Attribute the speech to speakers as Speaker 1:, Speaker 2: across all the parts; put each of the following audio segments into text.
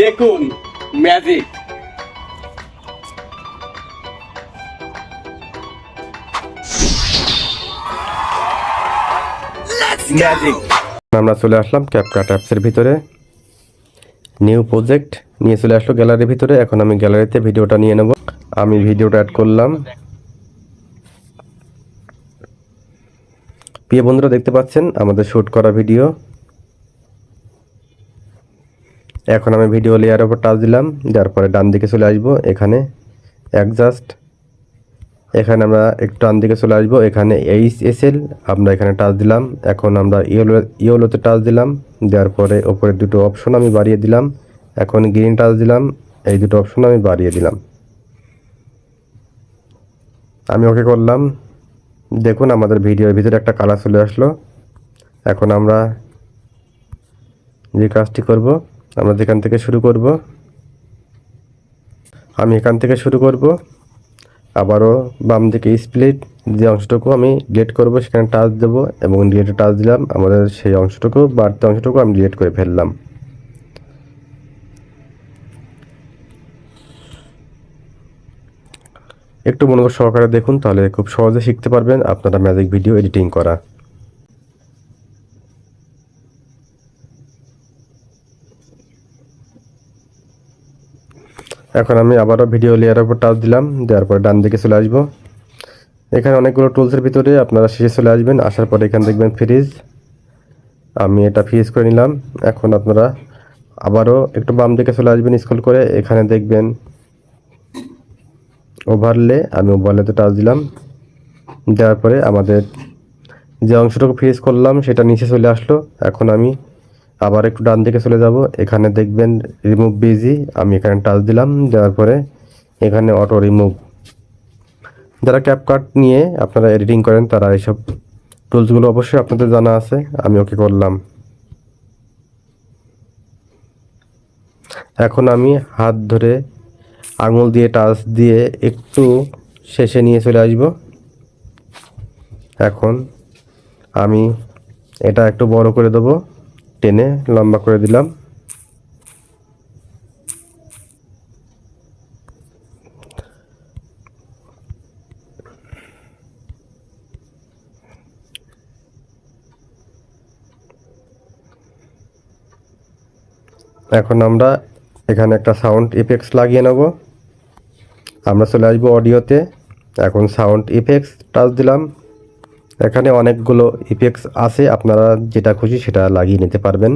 Speaker 1: দেখুন magic magic
Speaker 2: আমরা চলে আসলাম ক্যাপকাট অ্যাপসের ভিতরে। নিউ প্রজেক্ট নিয়ে চলে আসলো গ্যালারির ভিতরে। এখন আমি গ্যালারিতে ভিডিওটা নিয়ে নেব। আমি ভিডিওটা অ্যাড করলাম। প্রিয় বন্ধুরা দেখতে পাচ্ছেন আমাদের শ্যুট করা ভিডিও এখন আমি ভিডিও লেয়ার ওপর টাচ দিলাম যার পরে ডান দিকে চলে আসব, এখানে অ্যাডজাস্ট এখানে আমরা একটু ডান দিকে চলে আসব, এখানে এইচ এস এল আমরা এখানে টাচ দিলাম, এখন আমরা ইয়েলো ইয়েলোতে টাচ দিলাম, দেওয়ার পরে ওপরে দুটো অপশন আমি বাড়িয়ে দিলাম, এখন গ্রিন টাচ দিলাম, এই দুটো অপশন আমি বাড়িয়ে দিলাম। আমি ওকে করলাম, দেখুন আমাদের ভিডিওর ভিতরে একটা কালার চলে আসলো, এখন আমরা যে কাজটি করব আমরা এখান থেকে শুরু করব, আমি এখান থেকে শুরু করব, আবারও বাম দিকে স্প্লিট যে অংশটুকু আমি ডিলেট করব, সেখানে টাচ দেবো এবং ডিলেটে টাচ দিলাম, আমাদের সেই অংশটুকু, বাড়তি অংশটুকু আমি ডিলেট করে ফেললাম। একটু মনোযোগ সহকারে দেখুন, তাহলে খুব সহজে শিখতে পারবেন আপনারা ম্যাজিক ভিডিও এডিটিং করা। এখন আমি আবারও ভিডিও লেয়ারের উপর টাচ দিলাম, দেওয়ার পরে ডান দিকে চলে আসব। এখানে অনেকগুলো টুলসের ভিতরে আপনারা শেষে চলে আসবেন, আসার পরে এখানে দেখবেন ফ্রিজ আমি এটা ফ্রিজ করে নিলাম। এখন আপনারা আবারও একটু বাম দিকে চলে আসবেন স্কুল করে, এখানে দেখবেন ওভারলে আমি ওভারলেতে টাচ দিলাম। দেওয়ার পরে আমাদের যে অংশটুকু ফ্রিজ করলাম, সেটা নিচে চলে আসলো। এখন আমি আবার একটু ডান দিকে চলে যাব। এখানে দেখবেন রিমুভ বিজি আমি এখানে টাচ দিলাম, দেওয়ার পরে এখানে অটো রিমুভ যারা ক্যাপকাট নিয়ে আপনারা এডিটিং করেন, তারা এইসব টুলসগুলো অবশ্যই আপনাদের জানা আছে, আমি ওকে করলাম। এখন আমি হাত ধরে আঙুল দিয়ে টাচ দিয়ে একটু শেষে নিয়ে চলে আসব। এখন আমি এটা একটু বড় করে দেবো। টেনে লম্বা করে দিলাম। এখন আমরা এখানে একটা সাউন্ড ইফেক্টস লাগিয়ে নেব। আমরা চলে আসব অডিওতে এখন সাউন্ড ইফেক্টস টাচ দিলাম। এখানে অনেকগুলো ইফেক্টস আছে, আপনারা যেটা খুশি সেটা লাগিয়ে নিতে পারবেন।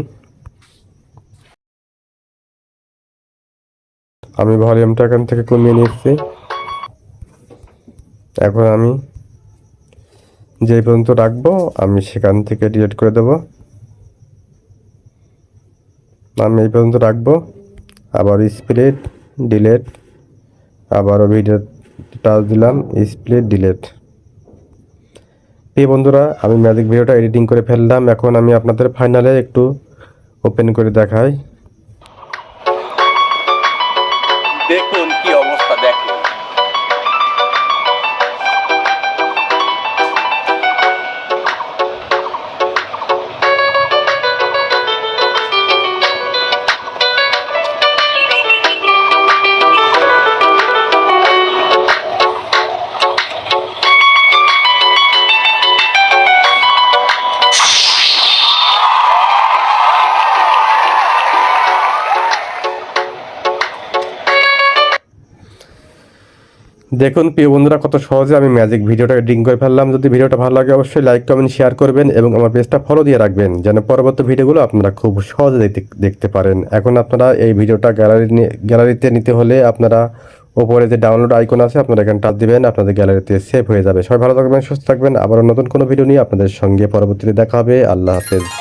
Speaker 2: আমি ভলিউমটা এখান থেকে কমিয়ে নিচ্ছি। এখন আমি যে পর্যন্ত রাখব, আমি সেখান থেকে ডিলিট করে দেব। আমি এই পর্যন্ত রাখব। আবার স্প্লিট ডিলেট আবারও ভিডিও টাচ দিলাম স্প্লিট ডিলেট এই বন্ধুরা, আমি ম্যাজিক ভিডিওটা এডিটিং করে ফেললাম। এখন আমি আপনাদের ফাইনালে একটু ওপেন করে দেখাই।
Speaker 1: দেখুন কি
Speaker 2: দেখুন, প্রিয় বন্ধুরা, কত সহজে আমি ম্যাজিক ভিডিওটা এডিটিং করে ফেললাম। যদি ভিডিওটা ভালো লাগে, অবশ্যই লাইক কমেন্ট শেয়ার করবেন এবং আমার পেজটা ফলো দিয়ে রাখবেন, যেন পরবর্তী ভিডিওগুলো আপনারা খুব সহজে দেখতে দেখতে পারেন। এখন আপনারা এই ভিডিওটা গ্যালারি গ্যালারিতে নিতে হলে আপনারা ওপরে যে ডাউনলোড আইকন আছে, আপনারা এখানে টাচ দিবেন, আপনাদের গ্যালারিতে সেভ হয়ে যাবে। সবাই ভালো থাকবেন, সুস্থ থাকবেন। আবার নতুন কোনো ভিডিও নিয়ে আপনাদের সঙ্গে পরবর্তীতে দেখা হবে। আল্লাহ হাফেজ।